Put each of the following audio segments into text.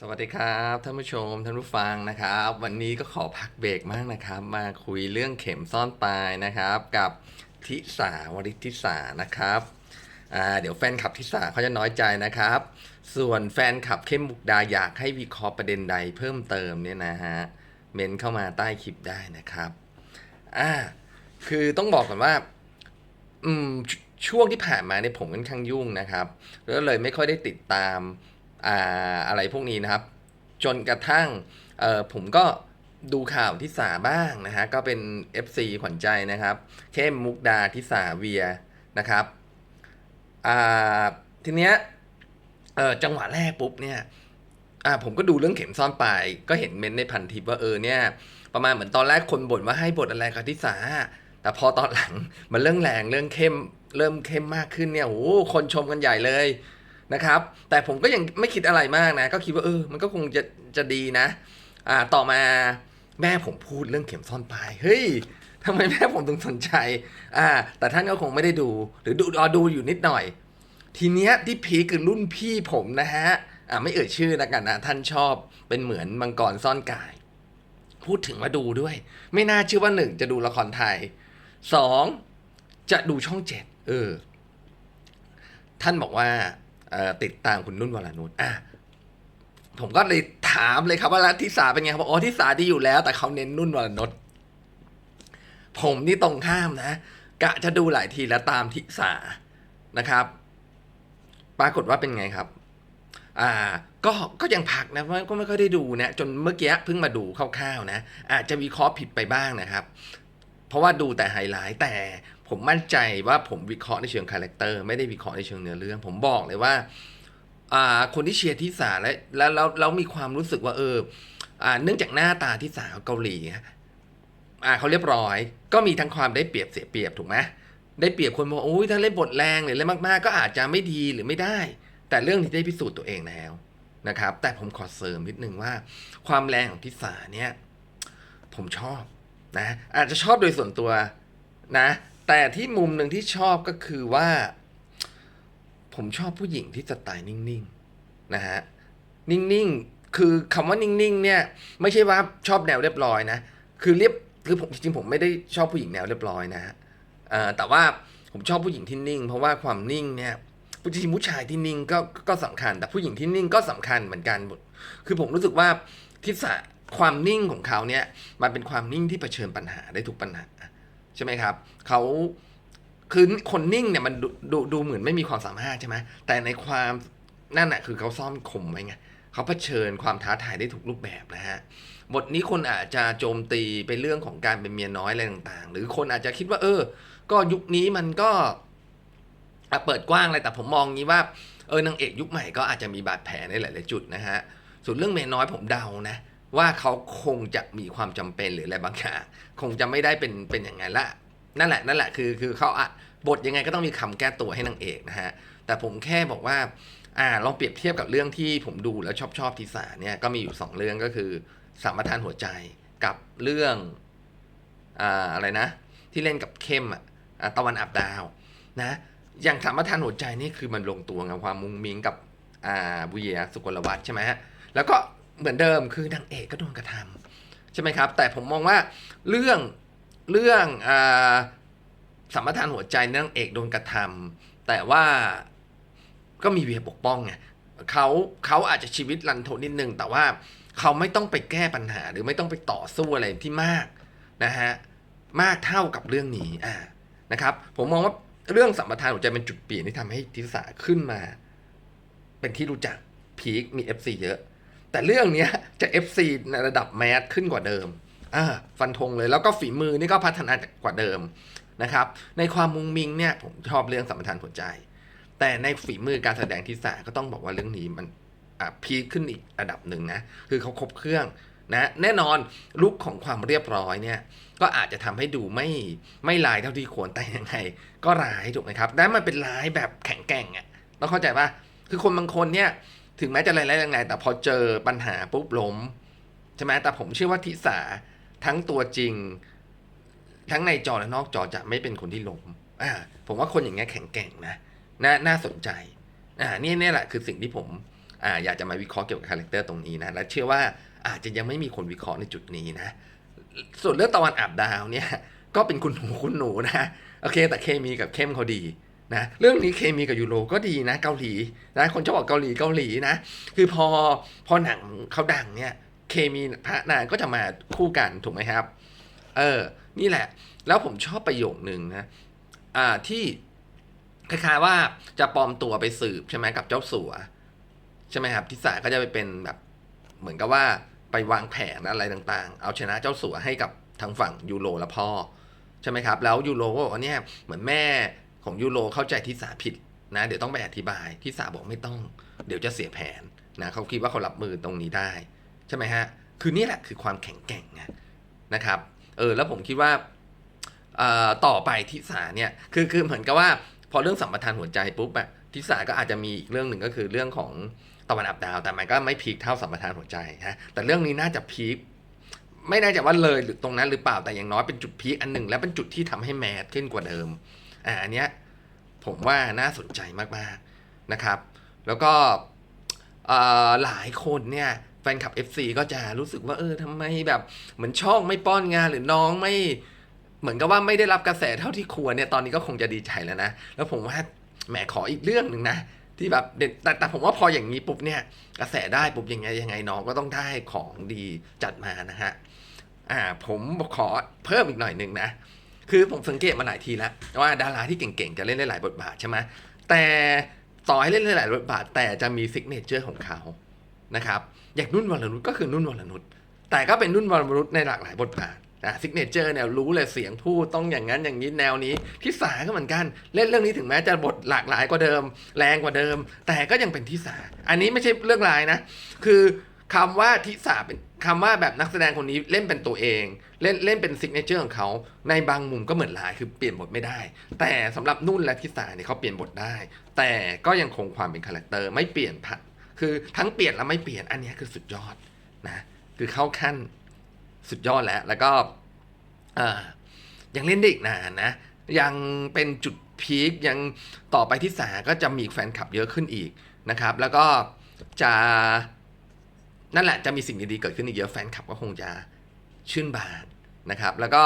สวัสดีครับท่านผู้ชมท่านผู้ฟังนะครับ วันนี้ก็ขอพักเบรกมากนะครับ มาคุยเรื่องเข็มซ่อนปลายนะครับ กับทิสาวริทิสานะครับอ่าเดี๋ยวแฟนคลับทิสาเขาจะน้อยใจนะครับ ส่วนแฟนคลับเข้มบุกดาอยากให้วิเคราะห์ประเด็นใดเพิ่มเติมเนี่ยนะฮะเมนเข้ามาใต้คลิปได้นะครับอ่าคือต้องบอกก่อนว่าอืมชช่วงที่ผ่านมาเนี่ยผมค่อนข้างยุ่งนะครับแล้วเลยไม่ค่อยได้ติดตาม อ่าอะไรพวกนี้นะครับ จนกระทั่งเออผมก็ดูข่าวที่สาบ้างนะฮะก็เป็น FC ขวัญใจนะครับ เข้มมุกดาทิสาเวียนะครับอ่าทีเนี้ยเออจังหวะแรกปุ๊บเนี่ยอ่าผมก็ดูเรื่องเข็มซ่อนปลายก็เห็นเมนในพันทิปว่าเออเนี่ยประมาณเหมือนตอนแรกคนบ่นว่าให้บทอะไรกับทิสา แต่พอตอนหลังมันเรื่องแรงเรื่องเข้มเริ่มเข้มมากขึ้นเนี่ยโอ้คนชมกันใหญ่เลย นะครับ แต่ผมก็ยังไม่คิดอะไรมากนะ ก็คิดว่าเออ มันก็คงจะจะดีนะ อ่า ต่อมาแม่ผมพูดเรื่องเข็มซ่อนปลาย เฮ้ยทำไมแม่ผมถึงสนใจ อ่า แต่ท่านก็คงไม่ได้ดู หรือดูอดูอยู่นิดหน่อย ทีเนี้ยที่พีคือรุ่นพี่ผมนะฮะ อ่าไม่เอ่ยชื่อแล้วกันนะ ท่านชอบเป็นเหมือนมังกรซ่อนกาย พูดถึงมาดูด้วย ไม่น่าเชื่อว่าหนึ่งจะดูละครไทยสองจะดูช่องเจ็ด เออ ท่านบอกว่า ติดตามคุณนุ่นวรนุชอะผมก็เลยถามเลยครับว่าล้วทิสาเป็นไงเขาบอกอ๋อทิสาดีอยู่แล้ว แต่เขาเน้นนุ่นวรนุชผมนี่ตรงข้ามนะ กะจะดูหลายทีแล้วตามทิสานะครับ ปรากฏว่าเป็นไงครับ อ่า ก็ก็ยังพักนะเพราะก็ไม่ค่อยได้ดูนะจนเมื่อกี้เพิ่งมาดูคร่าวๆนะ อาจจะวิเคราะห์ผิดไปบ้างนะครับ เพราะว่าดูแต่ไฮไลท์แต่ ผมมั่นใจว่าผมวิเคราะห์ในเชิงคาแรคเตอร์ไม่ได้วิเคราะห์ในเชิงเนื้อเรื่อง ผมบอกเลยว่าอ่าคนที่เชียร์ทิสาและแล้วแล้วแล้วมีความรู้สึกว่าเอออ่าเนื่องจากหน้าตาทิสาเกาหลีอะอ่าเขาเรียบร้อย ก็มีทั้งความได้เปรียบเสียเปรียบถูกไหมได้เปรียบคนบอกโอ้ยถ้าเล่นบทแรงหรือเล่นมากๆ ก็อาจจะไม่ดีหรือไม่ได้ แต่เรื่องนี้ได้พิสูจน์ตัวเองแล้วนะครับ แต่ผมขอเสริมนิดนึงว่า ความแรงของทิสาเนี่ย ผมชอบนะ อาจจะชอบโดยส่วนตัวนะ แต่ที่มุมหนึ่งที่ชอบก็คือว่า ผมชอบผู้หญิงที่สไตล์นิ่งๆนะฮะนิ่งๆ คือคำว่านิ่งๆเนี่ย ไม่ใช่ว่าชอบแนวเรียบร้อยนะ คือเรียบคือผมจริงๆผมไม่ได้ชอบผู้หญิงแนวเรียบร้อยนะฮะแต่ว่าผมชอบผู้หญิงที่นิ่ง เพราะว่าความนิ่งเนี่ยจริงๆผู้ชายที่นิ่งก็ก็สำคัญ แต่ผู้หญิงที่นิ่งก็สำคัญเหมือนกันคือผมรู้สึกว่าทิศะความนิ่งของเขาเนี่ยมันเป็นความนิ่งที่เผชิญปัญหาได้ทุกปัญหา ใช่ไหมครับเขาคือคนนิ่งเนี่ยมันดูดูเหมือนไม่มีความสามารถใช่ไหมแต่ในความนั่นแหะคือเขาซ่อมคมไว้ไงเขาเผชิญความท้าทายได้ทุกรูปแบบนะฮะบทนี้คนอาจจะโจมตีไปเรื่องของการเป็นเมียน้อยอะไรต่างๆ หรือคนอาจจะคิดว่า เออ ก็ยุคนี้มันก็เปิดกว้างเลยแต่ผมมองงี้ว่าเออนางเอกยุคใหม่ก็อาจจะมีบาดแผลในหลาย ๆ จุดนะฮะส่วนเรื่องเมียน้อยผมเดานะ ว่าเขาคงจะมีความจำเป็นหรืออะไรบางอย่างคงจะไม่ได้เป็นเป็นอย่างนั้นละนั่นแหละนั่นแหละคือคือเขาอะบทยังไงก็ต้องมีคำแก้ตัวให้นางเอกนะฮะแต่ผมแค่บอกว่าอ่าลองเปรียบเทียบกับเรื่องที่ผมดูแล้วชอบชอบทีสาเนี่ยก็มีอยู่สองเรื่องก็คือสามทานหัวใจกับเรื่องอ่าอะไรนะ ที่เล่นกับเข้มอะตะวันอับดาวนะอย่างสามทานหัวใจนี่คือมันลงตัวไงความมุงมิงกับอ่าบุเยสุกลวัฒน์ใช่ไหมฮะแล้วก็ เหมือนเดิมคือนางเอกก็โดนกระทำใช่ไหมครับ แต่ผมมองว่าเรื่องเรื่องอ่าสามประทานหัวใจนางเอกโดนกระทำแต่ว่าก็มีเวียปกป้องไงเขาเขาอาจจะชีวิตรันทดนิดนึง แต่ว่าเขาไม่ต้องไปแก้ปัญหา หรือไม่ต้องไปต่อสู้อะไรที่มากนะฮะมากเท่ากับเรื่องนี้อ่านะครับผมมองว่าเรื่องสัมปทานหัวใจเป็นจุดเปลี่ยนที่ทำให้ทิสาขึ้นมา เป็นที่รู้จักพีคมี FC เยอะ แต่เรื่องนี้จะ FC ในระดับแมสขึ้นกว่าเดิมอ่าฟันธงเลยแล้วก็ฝีมือนี่ก็พัฒนากว่าเดิมนะครับ ในความมุงมิงเนี่ยผมชอบเรื่องสัมปทานหัวใจ แต่ในฝีมือการแสดงทิสาก็ต้องบอกว่าเรื่องนี้มันพีคขึ้นอีกระดับหนึ่งนะ คือเขาครบเครื่องนะแน่นอนลุคของความเรียบร้อยเนี่ยก็อาจจะทำให้ดูไม่ไม่ลายเท่าที่ควรแต่ยังไง ก็ร้ายถูกไหมครับและมันเป็นร้ายแบบแข็งแกร่งอะต้องเข้าใจป่ะคือคนบางคนเนี่ย ถึงแม้จะร้ายๆแรงแต่พอเจอปัญหาปุ๊บล้มใช่ไหมแต่ผมเชื่อว่าทิสาทั้งตัวจริง ทั้งในจอและนอกจอจะไม่เป็นคนที่ล้มอ่าผมว่าคนอย่างเงี้ยแข็งแกร่งนะน่าน่าสนใจอ่านี่นี่แหละคือสิ่งที่ผมอ่าอยากจะมาวิเคราะห์เกี่ยวกับคาแรคเตอร์ตรงนี้นะและเชื่อว่าอาจจะยังไม่มีคนวิเคราะห์ในจุดนี้นะ ส่วนเรื่องตะวันอาบดาวเนี่ยก็เป็นคุณหนูคุณหนูนะโอเค แต่เคมีกับเข้มเขาดี นะเรื่องนี้เคมีกับยูโรก็ดีนะเกาหลีนะคนชอบบอกเกาหลีเกาหลีนะคือพอพอหนังเขาดังเนี่ยเคมีพระนางก็จะมาคู่กันถูกไหมครับ เออ นี่แหละ แล้วผมชอบประโยคหนึ่งนะอ่าที่คล้ายๆว่าจะปลอมตัวไปสืบใช่ไหมกับเจ้าสัวใช่ไหมครับทิสาก็จะไปเป็นแบบเหมือนกับว่าไปวางแผนอะไรต่างๆ เอาชนะเจ้าสัวให้กับทางฝั่งยูโรและพ่อใช่ไหมครับ แล้วยูโรก็บอกว่าเนี่ยเหมือนแม่ ของยูโรเข้าใจทิสาผิดนะเดี๋ยวต้องไปอธิบายทิสาบอกไม่ต้อง เดี๋ยวจะเสียแผนนะเขาคิดว่าเขารับมือตรงนี้ได้ ใช่ไหมฮะ คือนี่แหละคือความแข็งแกร่งไงนะครับเออแล้วผมคิดว่าต่อไปทิสาเนี่ยคือคือเหมือนกับว่า พอเรื่องสัมปทานหัวใจปุ๊บอะทิสาก็อาจจะมีอีกเรื่องหนึ่งก็คือเรื่องของตะวันอับดาวแต่มันก็ไม่พีคเท่าสัมปทานหัวใจฮะแต่เรื่องนี้น่าจะพีคไม่แน่ใจว่าเลยหรือตรงนั้นหรือเปล่าแต่อย่างน้อยเป็นจุดพีคอันหนึ่งและเป็นจุดที่ทำให้แมสขึ้นกว่าเดิม อ่าอันเนี้ยผมว่าน่าสนใจมากๆนะครับ แล้วก็อ่อหลายคนเนี่ยแฟนคลับ FC ก็จะรู้สึกว่าเออทำไมแบบเหมือนช่องไม่ป้อนงานหรือน้องไม่เหมือนกับว่าไม่ได้รับกระแสเท่าที่ควรเนี่ยตอนนี้ก็คงจะดีใจแล้วนะ แล้วผมว่าแหมขออีกเรื่องหนึ่งนะที่แบบเด็ดแต่แต่ผมว่าพออย่างนี้ปุ๊บเนี่ยกระแสได้ปุ๊บยังไงยังไงน้องก็ต้องได้ของดีจัดมานะฮะอ่าผมขอเพิ่มอีกหน่อยหนึ่งนะ คือผมสังเกตมาหลายทีแล้วว่าดาราที่เก่งๆ จะเล่นได้หลายบทบาทใช่ไหมแต่ต่อให้เล่นได้หลายบทบาท แต่จะมีซิกเนเจอร์ของเขานะครับอย่างนุ่นวรนุชก็คือนุ่นวรนุชแต่ก็เป็นนุ่นวรนุชในหลากหลายบทบาทนะซิกเนเจอร์เนี่ยรู้เลยเสียงพูดต้องอย่างนั้นอย่างนี้แนวนี้ทิสาก็เหมือนกัน เล่นเรื่องนี้ถึงแม้จะบทหลากหลายกว่าเดิม แรงกว่าเดิม แต่ก็ยังเป็นทิสาอันนี้ไม่ใช่เรื่องลายนะ คือ คำว่าทิสาเป็นคำว่าแบบนักแสดงคนนี้เล่นเป็นตัวเอง เล่นเล่นเป็นซิกเนเจอร์ของเขาในบางมุมก็เหมือนลายคือเปลี่ยนบทไม่ได้ แต่สำหรับนุ่นและทิสาเนี่ยเขาเปลี่ยนบทได้ แต่ก็ยังคงความเป็นคาแรคเตอร์ไม่เปลี่ยนผัดคือทั้งเปลี่ยนและไม่เปลี่ยนอันนี้คือสุดยอดนะคือเข้าขั้นสุดยอดแล้ว แล้วก็ยังเล่นได้อีกนานนะ ยังเป็นจุดพีคยังต่อไปที่สาก็จะมีแฟนคลับเยอะขึ้นอีกนะครับ แล้วก็จะ นั่นแหละจะมีสิ่งดีๆเกิดขึ้นอีกเยอะแฟนคลับก็คงจะชื่นบานนะครับ แล้วก็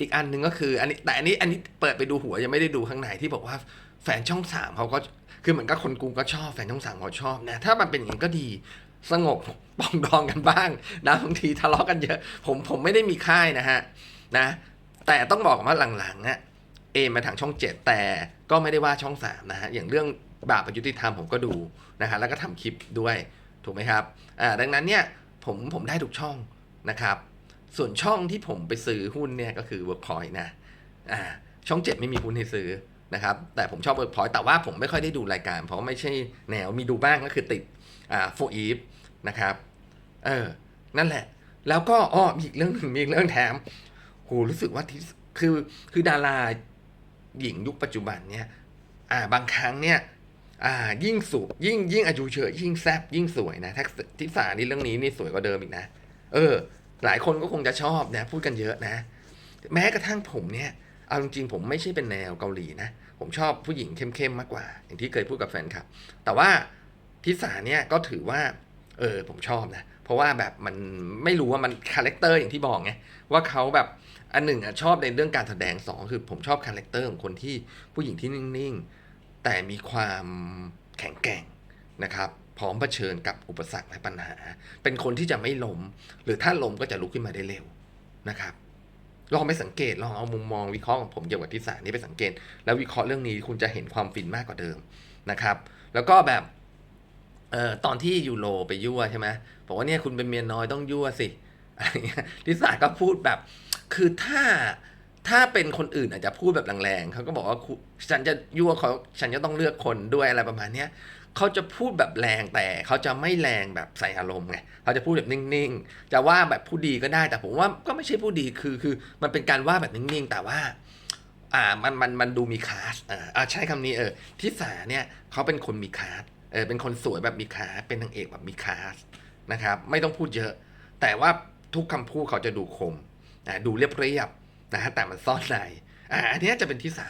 อีกอันหนึ่งก็คืออันนี้แต่อันนี้อันนี้เปิดไปดูหัวยังไม่ได้ดูข้างในที่บอกว่าแฟนช่องสามเขาก็คือเหมือนกับคนกรุงก็ชอบแฟนช่องสามเขาชอบนะถ้ามันเป็นอย่างนี้ก็ดีสงบปองดองกันบ้างนะบางทีทะเลาะกันเยอะ ผมผมไม่ได้มีค่ายนะฮะนะ แต่ต้องบอกว่าหลังๆอะเอมาทางช่องเจ็ดแต่ก็ไม่ได้ว่าช่องสามนะฮะอย่างเรื่องบาปอายุติธรรมผมก็ดูนะฮะแล้วก็ทำคลิปด้วย ถูกไหมครับอ่าดังนั้นเนี่ยผมผมได้ทุกช่องนะครับ ส่วนช่องที่ผมไปซื้อหุ้นเนี่ยก็คือ Workpoint นะอ่าช่องเจ็ดไม่มีหุ้นให้ซื้อนะครับ แต่ผมชอบ Workpoint แต่ว่าผมไม่ค่อยได้ดูรายการ เพราะว่าไม่ใช่แนวมีดูบ้างก็คือติดอ่าโฟอีฟนะครับเออนั่นแหละ แล้วก็อ้อมีอีกเรื่องหนึ่งมีเรื่องแถมโหรู้สึกว่าที่คือคือดาราหญิงยุคปัจจุบันเนี่ยอ่าบางครั้งเนี่ย อ่ายิ่งสูงยิ่งยิ่งอายุเยอะยิ่งแซบยิ่งสวยนะทักษทิสานี่เรื่องนี้นี่สวยกว่าเดิมอีกนะ เออ หลายคนก็คงจะชอบนะ พูดกันเยอะนะ แม้กระทั่งผมเนี่ยเอาจริงๆผมไม่ใช่เป็นแนวเกาหลีนะ ผมชอบผู้หญิงเข้มๆมากกว่า อย่างที่เคยพูดกับแฟนคลับ แต่ว่าทิสาเนี่ยก็ถือว่า เออผมชอบนะ เพราะว่าแบบมันไม่รู้ว่ามันคาแรคเตอร์อย่างที่บอกไงว่าเขาแบบอันหนึ่งอะชอบในเรื่องการแสดงสองคือผมชอบคาแรคเตอร์ของคนที่ผู้หญิงที่นิ่งๆ แต่มีความแข็งแกร่งนะครับพร้อมเผชิญกับอุปสรรคและปัญหา เป็นคนที่จะไม่ล้ม หรือถ้าล้มก็จะลุกขึ้นมาได้เร็วนะครับลองไปสังเกตลองเอามุมมองวิเคราะห์ของผมเกี่ยวกับทิศานี้ไปสังเกต แล้ววิเคราะห์เรื่องนี้คุณจะเห็นความฟินมากกว่าเดิมนะครับ แล้วก็แบบเอ่อตอนที่ยูโรไปยั่วใช่ไหมบอกว่าเนี่ยคุณเป็นเมียน้อยต้องยั่วสิอะไรเงี้ยทิสาก็พูดแบบ คือถ้า ถ้าเป็นคนอื่นอาจจะพูดแบบแรงๆเขาก็บอกว่าฉันจะยั่วเขาฉันจะต้องเลือกคนด้วยอะไรประมาณเนี้ยเขาจะพูดแบบแรงแต่เขาจะไม่แรงแบบใส่อารมณ์ไงเขาจะพูดแบบนิ่งๆ จะว่าแบบผู้ดีก็ได้ แต่ผมว่าก็ไม่ใช่ผู้ดีคือคือมันเป็นการว่าแบบนิ่งๆ แต่ว่าอ่ามันมันมันดูมีคลาสอ่าใช้คำนี้เออทิสาเนี่ยเขาเป็นคนมีคลาสเออเป็นคนสวยแบบมีคลาสเป็นนางเอกแบบมีคลาสนะครับไม่ต้องพูดเยอะ แต่ว่าทุกคำพูดเขาจะดูคมอ่าดูเรียบเรียบ นะฮะแต่มันซ่อนในอ่าอันนี้จะเป็นทิสา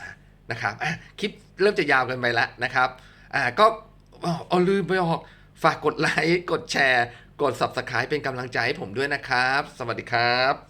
นะครับอะคลิปเริ่มจะยาวเกินไปแล้วนะครับอ่าก็อ๋อเอาลืมไปออกฝากกดไลค์กดแชร์ กด Subscribe เป็นกำลังใจให้ผมด้วยนะครับ สวัสดีครับ